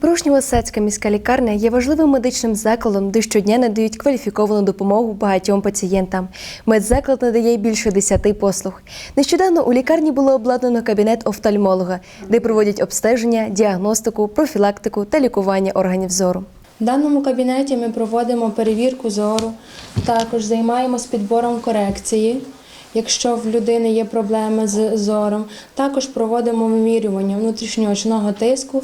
Порушньо-Лисецька міська лікарня є важливим медичним закладом, де щодня надають кваліфіковану допомогу багатьом пацієнтам. Медзаклад надає більше 10 послуг. Нещодавно у лікарні було обладнано кабінет офтальмолога, де проводять обстеження, діагностику, профілактику та лікування органів зору. В даному кабінеті ми проводимо перевірку зору, також займаємось підбором корекції, якщо в людини є проблеми з зором. Також проводимо вимірювання внутрішньоочного тиску,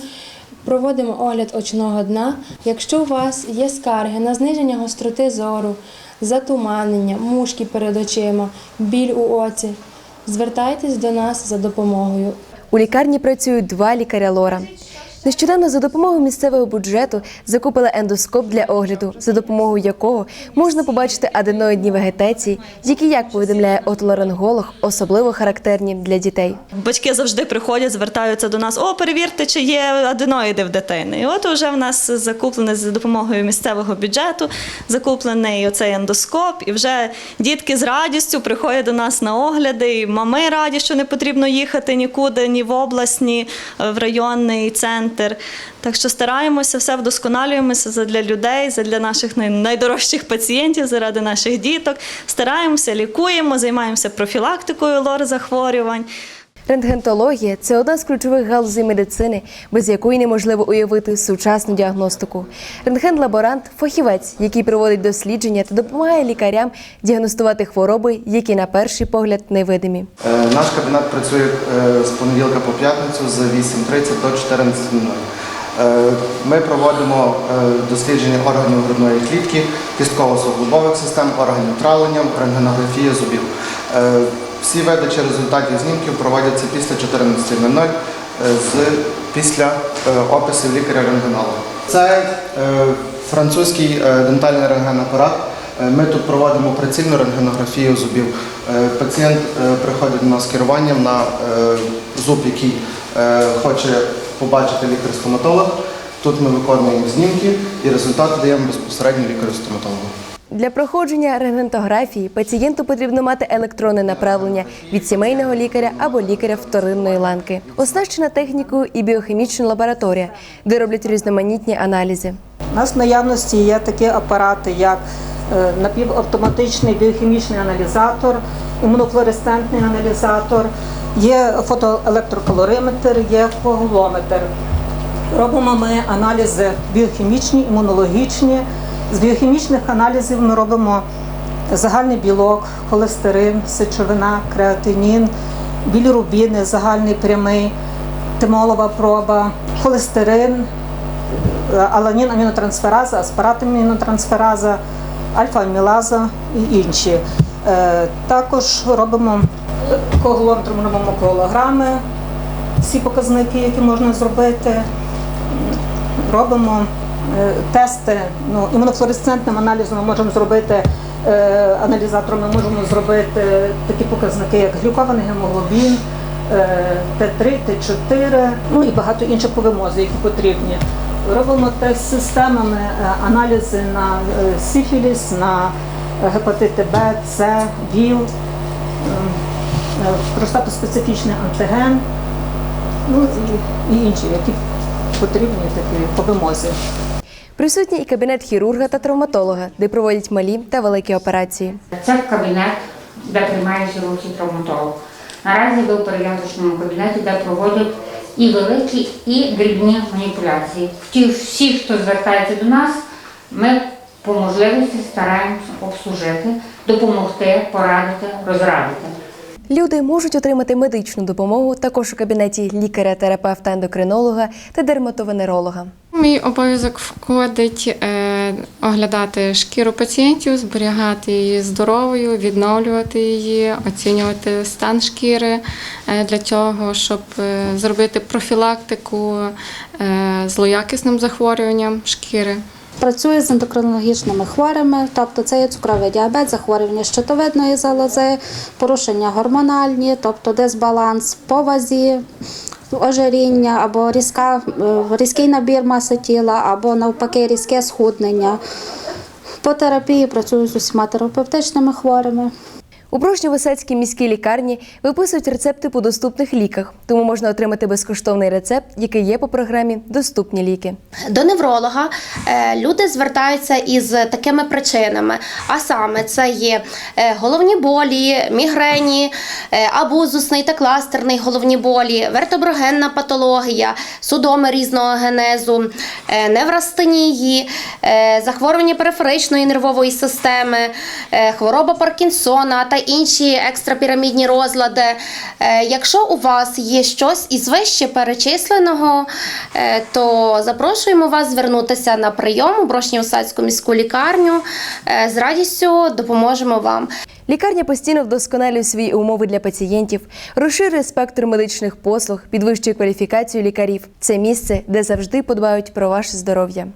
проводимо огляд очного дна. Якщо у вас є скарги на зниження гостроти зору, затуманення, мушки перед очима, біль у оці, звертайтесь до нас за допомогою. У лікарні працюють два лікаря лора. Нещодавно за допомогою місцевого бюджету закупили ендоскоп для огляду, за допомогою якого можна побачити аденоїдні вегетації, які, як повідомляє отоларинголог, особливо характерні для дітей. Батьки завжди приходять, звертаються до нас: о, перевірте, чи є аденоїди в дитини. І от вже в нас закуплений за допомогою місцевого бюджету, закуплений оцей ендоскоп, і вже дітки з радістю приходять до нас на огляди. І мами раді, що не потрібно їхати нікуди, ні в область, ні е, в районний центр. Так що стараємося, все вдосконалюємося задля людей, задля наших найдорожчих пацієнтів, заради наших діток. Стараємося, лікуємо, займаємося профілактикою лор захворювань. Рентгентологія це одна з ключових галузей медицини, без якої неможливо уявити сучасну діагностику. Рентген-лаборант фахівець, який проводить дослідження та допомагає лікарям діагностувати хвороби, які на перший погляд невидимі. Е, Наш кабінет працює е, з понеділка по п'ятницю з 8.30 до 14.00. Е, Ми проводимо дослідження органів грудної клітки, кістково-суглобових систем, органів травлення, рентгенографія зубів. Всі видачі результатів знімків проводяться після 14.00 е, після е, описів лікаря-рентгенолога. Це е, французький дентальний рентгенапарат. Ми тут проводимо прицільну рентгенографію зубів. Пацієнт приходить до нас з керуванням на зуб, який хоче побачити лікар-стоматолог. Тут ми виконуємо знімки і результати даємо безпосередньо лікарю-стоматологу. Для проходження рентгентографії пацієнту потрібно мати електронне направлення від сімейного лікаря або лікаря вторинної ланки. Оснащена технікою і біохімічна лабораторія, де роблять різноманітні аналізи. У нас в наявності є такі апарати, як е, напівавтоматичний біохімічний аналізатор, імунофлуоресцентний аналізатор, є фотоелектрокалориметр, є коагулометр. Робимо ми аналізи біохімічні, імунологічні. З біохімічних аналізів ми робимо загальний білок, холестерин, сечовина, креатинін, білірубіни, загальний прямий, тимолова проба, холестерин, аланін амінотрансфераза, аспарат амінотрансфераза, альфа-амілаза і інші. Е, Також робимо коагулометром робимо коагулограми, всі показники, які можна зробити. Робимо е, тести, ну, імунофлуоресцентним аналізом ми можемо зробити, е, аналізатором ми можемо зробити такі показники, як глюкований гемоглобін, е, Т3, Т4, ну і багато інших по вимозі, які потрібні. Робимо тест системами е, аналізи на е, сифіліс, на е, гепатити Б, С, ВІЛ, е, простатоспецифічний антиген, ну і інші, які потрібні такі по вимозі. Присутній і кабінет хірурга та травматолога, де проводять малі та великі операції. Це кабінет, де приймає хірургію травматолог. Наразі ви у перев'язочному кабінеті, де проводять і великі, і дрібні маніпуляції. Ті всі, хто звертається до нас, ми по можливості стараємося обслужити, допомогти, порадити, розрадити. Люди можуть отримати медичну допомогу також у кабінеті лікаря-терапевта ендокринолога та дерматовенеролога. Мій обов'язок входить е, оглядати шкіру пацієнтів, зберігати її здоровою, відновлювати її, оцінювати стан шкіри е, для того, щоб е, зробити профілактику злоякісним захворюванням шкіри. Працює з ендокринологічними хворими, тобто це є цукровий діабет, захворювання щитовидної залози, порушення гормональні, тобто дисбаланс по вазі, ожиріння або різка, е, різкий набір маси тіла, або навпаки різке схуднення. По терапії працюю з усіма терапевтичними хворими. У Брошньо-Висецькій міській лікарні виписують рецепти по доступних ліках, тому можна отримати безкоштовний рецепт, який є по програмі Доступні ліки. До невролога е, люди звертаються із такими причинами, а саме це є е, головні болі, мігрені, е, абузусний та кластерний головні болі, вертеброгенна патологія, судоми різного генезу, неврастенії, захворювання периферичної нервової системи, хвороба Паркінсона та інші екстрапірамідні розлади. Е, Якщо у вас є щось із вище перечисленого, е, то запрошуємо вас звернутися на прийом у Брошньо-Осадську міську лікарню. Е, З радістю допоможемо вам. Лікарня постійно вдосконалює свої умови для пацієнтів, розширює спектр медичних послуг, підвищує кваліфікацію лікарів. Це місце, де завжди подбають про ваше здоров'я.